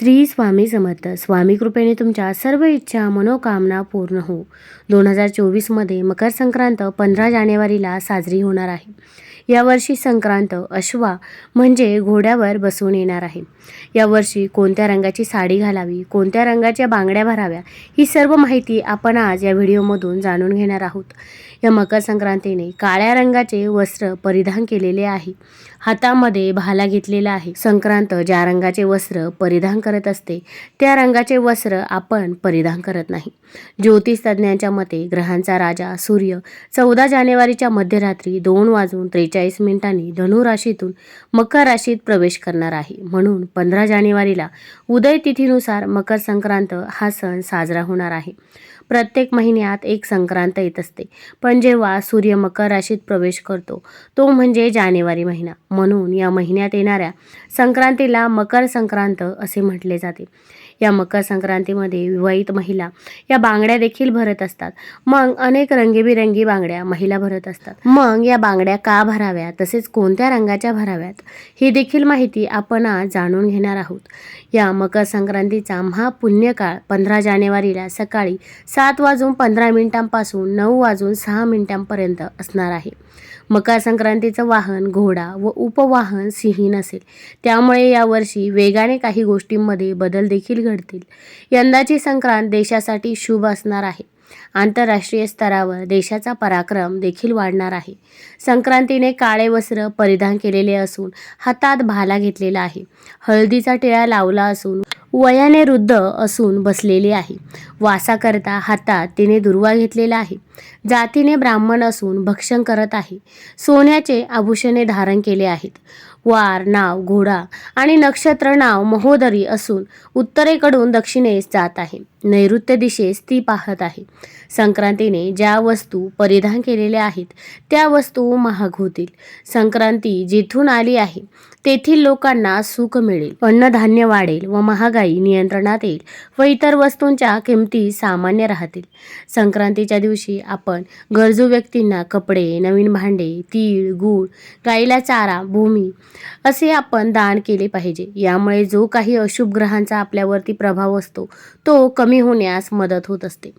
श्री स्वामी समर्थ. स्वामी कृपेने तुमच्या सर्व इच्छा मनोकामना पूर्ण हो. दोन हजार चोवीसमध्ये मकर संक्रांत पंधरा जानेवारीला साजरी होणार आहे. यावर्षी संक्रांत अश्वा म्हणजे घोड्यावर बसून येणार आहे. यावर्षी कोणत्या रंगाची साडी घालावी कोणत्या रंगाच्या बांगड्या भराव्या ही सर्व माहिती आपण आज या व्हिडिओमधून जाणून घेणार आहोत. या मकर संक्रांतीने काळ्या रंगाचे वस्त्र परिधान केलेले आहे. हातामध्ये भाला घेतलेला आहे. संक्रांत ज्या रंगाचे वस्त्र परिधान करत असते त्या रंगाचे वस्त्र आपण परिधान करत नाही. ज्योतिष तज्ज्ञांच्या मते ग्रहांचा राजा सूर्य चौदा जानेवारीच्या मध्यरात्री दोन वाजून त्रेचाळीस मिनिटांनी धनु राशीतून मकर राशीत प्रवेश करणार आहे. म्हणून पंधरा जानेवारीला उदय तिथीनुसार मकर संक्रांत हा सण साजरा होणार आहे. प्रत्येक महिन्यात एक संक्रांत येत असते. पण जेव्हा सूर्य मकर राशीत प्रवेश करतो तो म्हणजे जानेवारी महिना. म्हणून या महिन्यात येणाऱ्या संक्रांतीला मकर संक्रांत असे म्हटले जाते. या मकर संक्रांतीमध्ये विवाहित महिला या बांगड्या देखील भरत असतात. मग अनेक रंगीबिरंगी बांगड्या महिला भरत असतात. मग या बांगड्या का भराव्या तसेच कोणत्या रंगाच्या भराव्यात? ही देखील माहिती आपण आज जाणून घेणार आहोत. या मकर संक्रांतीचा महापुण्यकाळ पंधरा जानेवारीला सकाळी सात वाजून पंधरा मिनिटांपासून नऊ वाजून सहा मिनिटांपर्यंत असणार आहे. मकर संक्रांतीचं वाहन घोडा व उपवाहन सिंहीन असेल. त्यामुळे यावर्षी वेगाने काही गोष्टींमध्ये बदल देखील घडतील. यंदाची संक्रांत देशासाठी शुभ असणार आहे. आंतरराष्ट्रीय स्तरावर देशाचा पराक्रम देखील वाढणार आहे. संक्रांतीने काळे वस्त्र परिधान केलेले असून हातात भाला घेतलेला आहे. हळदीचा टिळा लावला असून वयाने वृद्ध असून बसलेली आहे. वासाकरता हातात तिने दुर्वा घेतलेला आहे. जातीने ब्राह्मण असून भक्षण करत आहे. सोन्याचे आभूषणे धारण केले आहेत. वार नाव घोडा आणि नक्षत्र नाव महोदरी असून उत्तरेकडून दक्षिणेस जात आहे. नैऋत्य दिशेस ती पाहत आहे. संक्रांतीने ज्या वस्तू परिधान केलेल्या आहेत त्या वस्तू महाग होतील. संक्रांती जिथून आली आहे तेथील लोकांना सुख मिळेल. अन्नधान्य वाढेल व महागाई नियंत्रणात येईल व इतर वस्तूंच्या किमती सामान्य राहतील. संक्रांतीच्या दिवशी आपण गरजू व्यक्तींना कपडे नवीन भांडे तीळ गूळ गाईला चारा भूमी असे आपण दान केले पाहिजे. यामुळे जो काही अशुभ ग्रहांचा आपल्यावरती प्रभाव असतो तो कमी होण्यास मदत होत असते.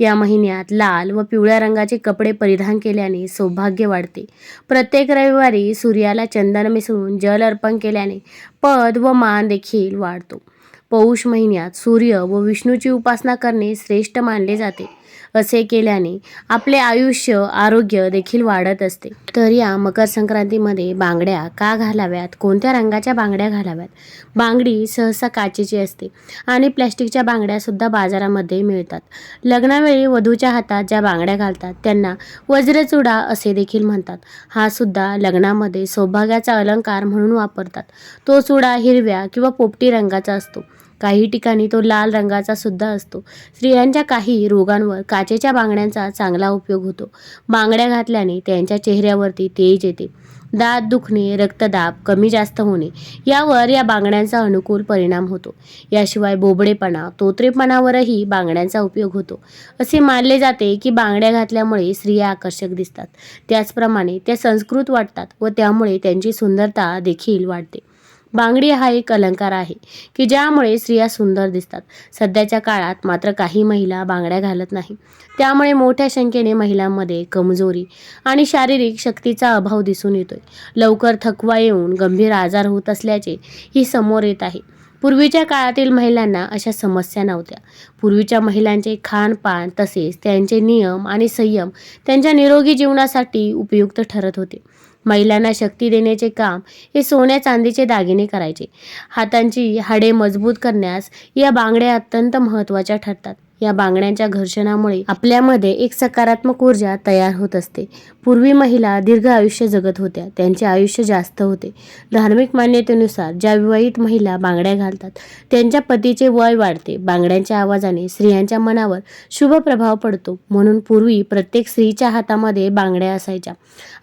या महिन्यात लाल व पिवळ्या रंगाचे कपडे परिधान केल्याने सौभाग्य वाढते. प्रत्येक रविवारी सूर्याला चंदन मिसळून जल अर्पण केल्याने पद व मान देखील वाढतो. पौष महिन्यात सूर्य व विष्णूची उपासना करणे श्रेष्ठ मानले जाते. असे केल्याने आपले आयुष्य आरोग्य देखील वाढत असते. तर या मकर संक्रांतीमध्ये बांगड्या का घालाव्यात? कोणत्या रंगाच्या बांगड्या घालाव्यात? बांगडी सहसा काचेची असते आणि प्लॅस्टिकच्या बांगड्यासुद्धा बाजारामध्ये मिळतात. लग्नावेळी वधूच्या हातात ज्या बांगड्या घालतात त्यांना वज्रचुडा असे देखील म्हणतात. हा सुद्धा लग्नामध्ये सौभाग्याचा अलंकार म्हणून वापरतात. तो चुडा हिरव्या किंवा पोपटी रंगाचा असतो. काही ठिकाणी तो लाल रंगाचा सुद्धा असतो. स्त्रियांच्या काही रोगांवर काचेच्या बांगड्यांचा चांगला उपयोग होतो. बांगड्या घातल्याने त्यांच्या चेहऱ्यावरती तेज येते. दात दुखणे रक्तदाब कमी जास्त होणे यावर या बांगड्यांचा अनुकूल परिणाम होतो. याशिवाय बोबडेपणा तोत्रेपणावरही बांगड्यांचा उपयोग होतो. असे मानले जाते की बांगड्या घातल्यामुळे स्त्रिया आकर्षक दिसतात. त्याचप्रमाणे त्या संस्कृत वाटतात व त्यामुळे त्यांची सुंदरता देखील वाढते. बांगडी हा एक अलंकार आहे की ज्यामुळे स्त्रिया सुंदर दिसतात. सध्याच्या काळात मात्र काही महिला बांगड्या घालत नाही. त्यामुळे मोठ्या संख्येने महिलांमध्ये कमजोरी आणि शारीरिक शक्तीचा अभाव दिसून येतोय. लवकर थकवा येऊन गंभीर आजार होत असल्याचे ही समोर येत आहे. पूर्वीच्या काळातील महिलांना अशा समस्या नव्हत्या. पूर्वीच्या महिलांचे खानपान तसेच त्यांचे नियम आणि संयम त्यांच्या निरोगी जीवनासाठी उपयुक्त ठरत होते. महिलांना शक्ती देण्याचे काम हे सोन्या चांदीचे दागिने करायचे. हातांची हाडे मजबूत करण्यास या बांगड्या अत्यंत महत्त्वाच्या ठरतात. या बांगड्यांच्या घर्षणामुळे आपल्यामध्ये एक सकारात्मक ऊर्जा तयार होत असते. पूर्वी महिला दीर्घ आयुष्य जगत होत्या. त्यांचे आयुष्य जास्त होते. धार्मिक मान्यतेनुसार ज्या विवाहित महिला बांगड्या घालतात त्यांच्या पतीचे वय वाढते. बांगड्यांच्या आवाजाने स्त्रियांच्या मनावर शुभ प्रभाव पडतो. म्हणून पूर्वी प्रत्येक स्त्रीच्या हातामध्ये बांगड्या असायच्या.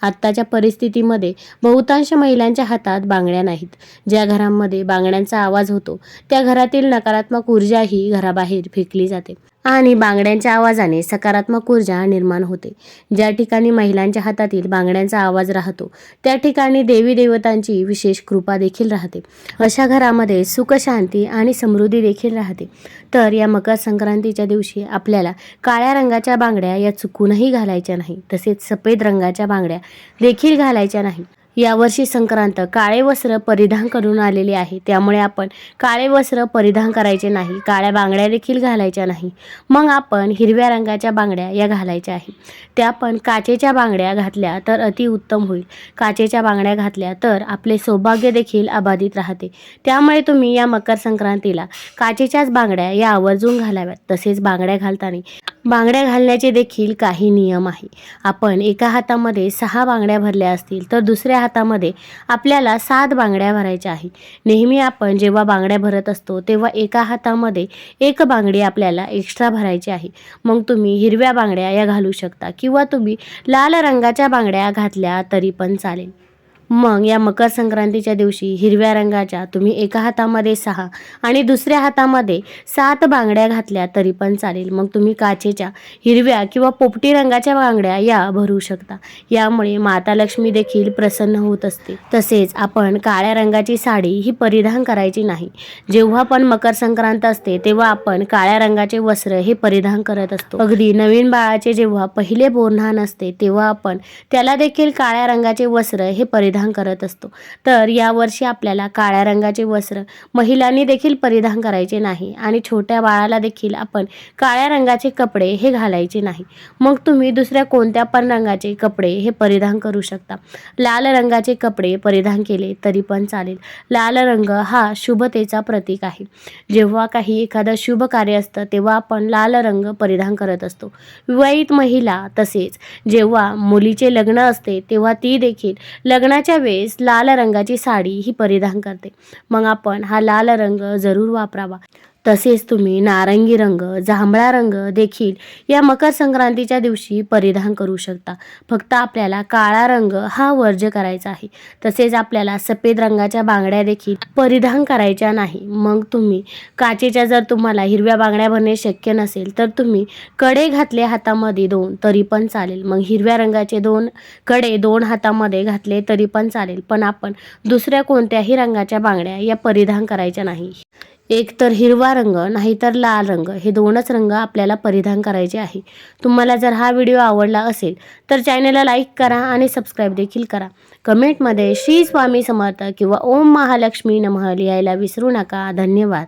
आत्ताच्या परिस्थितीमध्ये बहुतांश महिलांच्या हातात बांगड्या नाहीत. ज्या घरांमध्ये बांगड्यांचा आवाज होतो त्या घरातील नकारात्मक ऊर्जाही घराबाहेर फेकली जाते. आणि बांगड्यांच्या आवाजाने सकारात्मक ऊर्जा निर्माण होते. ज्या ठिकाणी महिलांच्या हातातील बांगड्यांचा आवाज राहतो त्या ठिकाणी देवी देवतांची विशेष कृपा देखील राहते. अशा घरामध्ये सुख शांती आणि समृद्धी देखील राहते. तर या मकर संक्रांतीच्या दिवशी आपल्याला काळ्या रंगाच्या बांगड्या या चुकूनही घालायच्या नाही तसेच सफेद रंगाच्या बांगड्या देखील घालायच्या नाही. यावर्षी संक्रांत काळे वस्त्र परिधान करून आलेले आहे. त्यामुळे आपण काळे वस्त्र परिधान करायचे नाही काळ्या बांगड्या देखील घालायच्या नाही. मग आपण हिरव्या रंगाच्या बांगड्या या घालायच्या आहे. त्या पण काचेच्या बांगड्या घातल्या तर अतिउत्तम होईल. काचेच्या बांगड्या घातल्या तर आपले सौभाग्य देखील अबाधित राहते. त्यामुळे तुम्ही या मकर संक्रांतीला काचेच्याच बांगड्या या आवर्जून घालाव्यात. तसेच बांगड्या घालताना बांगड्या घालण्याचे देखील काही नियम आहे. आपण एका हातामध्ये सहा बांगड्या भरल्या असतील तर दुसऱ्या हातामध्ये आपल्याला सात बांगड्या भरायच्या आहे नेहमी आपण जेव्हा बांगड्या भरत असतो तेव्हा एका हातामध्ये एक बांगडी आपल्याला एक्स्ट्रा भरायची आहे. मग तुम्ही हिरव्या बांगड्या या घालू शकता किंवा तुम्ही लाल रंगाच्या बांगड्या घातल्या तरी पण चालेल. मग या मकर संक्रांतीच्या दिवशी हिरव्या रंगाच्या तुम्ही एका हातामध्ये सहा आणि दुसऱ्या हातामध्ये सात बांगड्या घातल्या तरी पण चालेल. मग तुम्ही काचेच्या हिरव्या किंवा पोपटी रंगाच्या बांगड्या या भरू शकता. यामुळे माता लक्ष्मी देखील प्रसन्न होत असते. तसेच आपण काळ्या रंगाची साडी ही परिधान करायची नाही. जेव्हा पण मकर संक्रांत असते तेव्हा आपण काळ्या रंगाचे वस्त्र हे परिधान करत असतो. अगदी नवीन बाळाचे जेव्हा पहिले बोरन्हाण असते तेव्हा आपण त्याला देखील काळ्या रंगाचे वस्त्र हे परिधान परिधान करत असतो. तर यावर्षी आपल्याला काळ्या रंगाचे वस्त्र महिलांनी देखील परिधान करायचे नाही आणि छोट्या बाळाला देखील आपण काळ्या रंगाचे कपडे हे घालायचे नाही. मग तुम्ही दुसऱ्या कोणत्या पण रंगाचे कपडे हे परिधान करू शकता. लाल रंगाचे कपडे परिधान केले तरी पण चालेल. लाल रंग हा शुभतेचा प्रतीक आहे. जेव्हा काही एखादं शुभ कार्य असतं तेव्हा आपण लाल रंग परिधान करत असतो. विवाहित महिला तसेच जेव्हा मुलीचे लग्न असते तेव्हा ती देखील लग्नाच्या वेळेस लाल रंगाची साडी ही परिधान करते. मग आपण हा लाल रंग जरूर वापरावा. तसेच तुम्ही नारंगी रंग जांभळा रंग देखील या मकर संक्रांतीच्या दिवशी परिधान करू शकता. फक्त आपल्याला काळा रंग हा वर्ज्य करायचा आहे. तसेच आपल्याला सफेद रंगाच्या बांगड्या देखील परिधान करायच्या नाही. मग तुम्ही काचेच्या जर तुम्हाला हिरव्या बांगड्या भरणे शक्य नसेल तर तुम्ही कडे घातले हातामध्ये दोन तरी पण चालेल. मग हिरव्या रंगाचे दोन कडे दोन हातामध्ये घातले तरी पण चालेल. पण आपण दुसऱ्या कोणत्याही रंगाच्या बांगड्या या परिधान करायच्या नाही. एक तर हिरवा रंग नाहीतर लाल रंग हे दोनच रंग आपल्याला परिधान करायचे आहे. तुम्हाला जर हा व्हिडिओ आवडला असेल तर चॅनलला लाईक करा आणि सबस्क्राईब देखील करा. कमेंटमध्ये श्री स्वामी समर्थ किंवा ओम महालक्ष्मी नमः लिहायला विसरू नका. धन्यवाद.